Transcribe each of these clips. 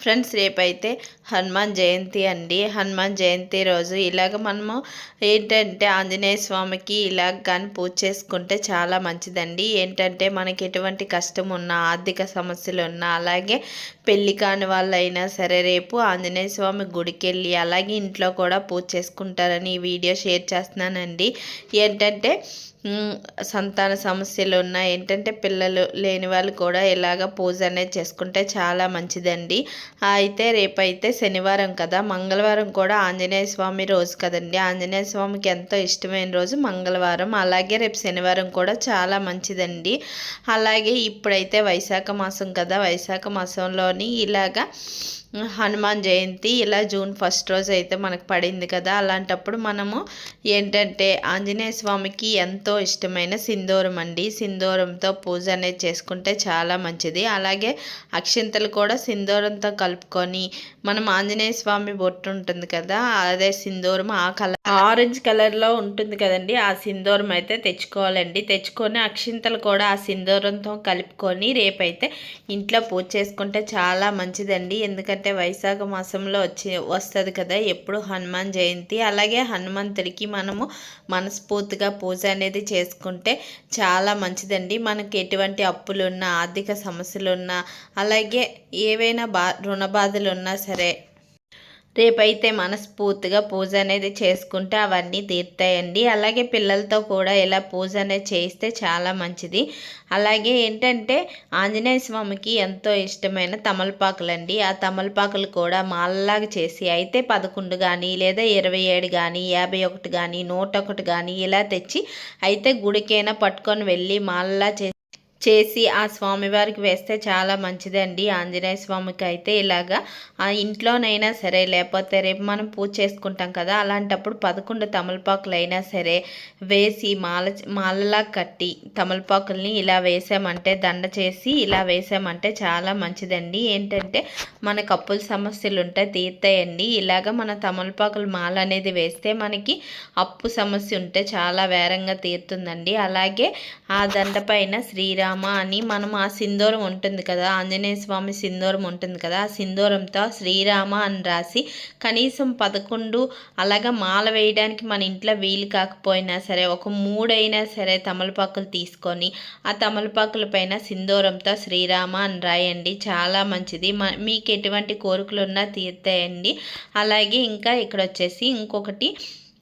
Friends రేపైతే హనుమాన్ జయంతి అండి. హనుమాన్ జయంతి రోజు ఇలాగ మనము ఏంటంటే ఆంజనేయ స్వామికి ఇలాగ కానీ పూజ చేసుకుంటే చాలా మంచిదండి. ఏంటంటే మనకి ఎటువంటి కష్టం ఉన్నా ఆర్థిక సమస్యలు ఉన్నా అలాగే పెళ్ళి కాని వాళ్ళైనా సరే రేపు ఆంజనేయ స్వామి గుడికి వెళ్ళి అలాగే ఇంట్లో కూడా పూజ చేసుకుంటారని ఈ వీడియో షేర్ చేస్తున్నానండి. ఏంటంటే సంతాన సమస్యలు ఉన్నా ఏంటంటే పిల్లలు లేని వాళ్ళు కూడా ఇలాగ పూజ అనేది చేసుకుంటే చాలా మంచిదండి. అయితే రేపైతే శనివారం కదా. మంగళవారం కూడా ఆంజనేయ స్వామి రోజు కదండి. ఆంజనేయ స్వామికి ఎంతో ఇష్టమైన రోజు మంగళవారం. అలాగే రేపు శనివారం కూడా చాలా మంచిదండి. అలాగే ఇప్పుడైతే వైశాఖ మాసం కదా. వైశాఖ మాసంలోని ఇలాగా హనుమాన్ జయంతి ఇలా జూన్ ఫస్ట్ రోజు అయితే మనకు పడింది కదా. అలాంటప్పుడు మనము ఏంటంటే ఆంజనేయ స్వామికి ఎంతో ఇష్టమైన సింధూరం అండి. సింధూరంతో పూజ అనేది చేసుకుంటే చాలా మంచిది. అలాగే అక్షింతలు కూడా సింధూరంతో కలుపుకొని మనం ఆంజనేయ స్వామి బొట్టు ఉంటుంది కదా అదే సింధూరం ఆ కలర్ ఆరెంజ్ కలర్లో ఉంటుంది కదండి. ఆ సింధూరం అయితే తెచ్చుకోవాలండి. తెచ్చుకొని అక్షింతలు కూడా ఆ సింధూరంతో కలుపుకొని రేపైతే ఇంట్లో పూజ చేసుకుంటే చాలా మంచిదండి. ఎందుకంటే ఎందుకంటే వైశాఖ మాసంలో వచ్చి వస్తుంది కదా ఎప్పుడు హనుమాన్ జయంతి. అలాగే హనుమంతుడికి మనము మనస్ఫూర్తిగా పూజ అనేది చేసుకుంటే చాలా మంచిదండి. మనకి ఎటువంటి అప్పులున్నా ఆర్థిక సమస్యలున్నా అలాగే ఏవైనా బా రుణ బాధలు ఉన్నా సరే రేపైతే మనస్ఫూర్తిగా పూజ అనేది చేసుకుంటే అవన్నీ తీర్తాయండి. అలాగే పిల్లలతో కూడా ఇలా పూజ అనేది చేస్తే చాలా మంచిది. అలాగే ఏంటంటే ఆంజనేయ స్వామికి ఎంతో ఇష్టమైన తమలపాకులండి. ఆ తమలపాకులు కూడా మాలలాగా చేసి అయితే పదకొండు కానీ లేదా ఇరవై ఏడు కానీ యాభై ఒకటి కానీ నూట ఒకటి కానీ ఇలా తెచ్చి అయితే గుడికైనా పట్టుకొని వెళ్ళి మాలలా చేసి చేసి ఆ స్వామివారికి వేస్తే చాలా మంచిదండి. ఆంజనేయ స్వామికి అయితే ఇలాగా ఆ ఇంట్లోనైనా సరే లేకపోతే రేపు మనం పూజ చేసుకుంటాం కదా అలాంటప్పుడు పదకొండు తమలపాకులు అయినా సరే వేసి మాల మాలలా కట్టి తమలపాకుల్ని ఇలా వేసామంటే దండ చేసి ఇలా వేసామంటే చాలా మంచిదండి. ఏంటంటే మనకు అప్పుల సమస్యలు ఉంటే తీర్తాయండి. ఇలాగ మన తమలపాకులు మాల అనేది వేస్తే మనకి అప్పు సమస్య ఉంటే చాలా వేరంగా తీరుతుందండి. అలాగే ఆ దండ పైన శ్రీరామ్ శ్రీరామ అని మనం ఆ సింధూరం ఉంటుంది కదా ఆంజనేయ స్వామి సింధూరం ఉంటుంది కదా ఆ సింధూరంతో శ్రీరామ అని రాసి కనీసం పదకొండు అలాగా మాల వేయడానికి మన ఇంట్లో వీలు కాకపోయినా సరే ఒక మూడైనా సరే తమలపాకులు తీసుకొని ఆ తమలపాకుల పైన సింధూరంతో శ్రీరామ అని రాయండి. చాలా మంచిది. మీకు ఎటువంటి కోరికలు ఉన్నా తీర్తాయండి అలాగే ఇంకా ఇక్కడ వచ్చేసి ఇంకొకటి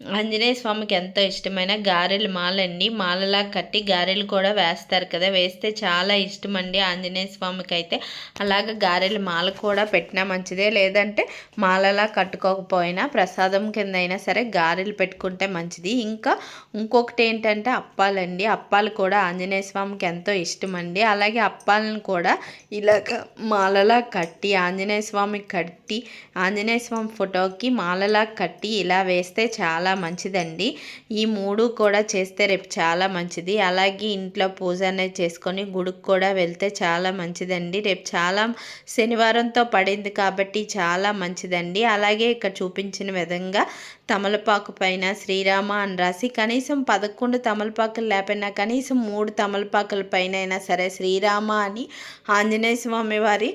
ఆంజనేయ స్వామికి ఎంతో ఇష్టమైన గారెలు మాలండి మాలలా కట్టి గారెలు కూడా వేస్తారు కదా. వేస్తే చాలా ఇష్టం అండి ఆంజనేయ స్వామికి అయితే అలాగ గారెలు మాల కూడా పెట్టినా మంచిదే. లేదంటే మాలలా కట్టుకోకపోయినా ప్రసాదం కింద అయినా సరే గారెలు పెట్టుకుంటే మంచిది. ఇంకా ఇంకొకటి ఏంటంటే అప్పాలండి. అప్పాలు కూడా ఆంజనేయ స్వామికి ఎంతో ఇష్టం అండి అలాగే అప్పాలను కూడా ఇలాగ మాలలా కట్టి ఆంజనేయ స్వామికి కట్టి ఆంజనేయ స్వామి ఫోటోకి మాలలా కట్టి ఇలా వేస్తే చాలా చాలా మంచిదండి. ఈ మూడు కూడా చేస్తే రేపు చాలా మంచిది. అలాగే ఇంట్లో పూజ అనేది చేసుకొని గుడికి కూడా వెళ్తే చాలా మంచిదండి. రేపు చాలా శనివారంతో పడింది కాబట్టి చాలా మంచిదండి. అలాగే ఇక్కడ చూపించిన విధంగా తమలపాకు పైన శ్రీరామ అని రాసి కనీసం పదకొండు తమలపాకులు లేకపోయినా కనీసం మూడు తమలపాకుల పైన అయినా సరే శ్రీరామ అని ఆంజనేయ స్వామి వారి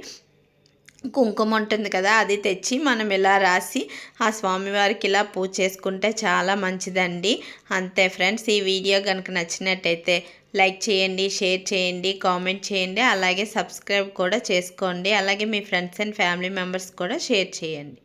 కుంకుమ ఉంటుంది కదా అది తెచ్చి మనం ఇలా రాసి ఆ స్వామివారికి ఇలా పూజ చేసుకుంటే చాలా మంచిదండి. అంతే ఫ్రెండ్స్ ఈ వీడియో కనుక నచ్చినట్టయితే లైక్ చేయండి షేర్ చేయండి కామెంట్ చేయండి అలాగే సబ్స్క్రైబ్ కూడా చేసుకోండి. అలాగే మీ ఫ్రెండ్స్ అండ్ ఫ్యామిలీ మెంబర్స్ కూడా షేర్ చేయండి.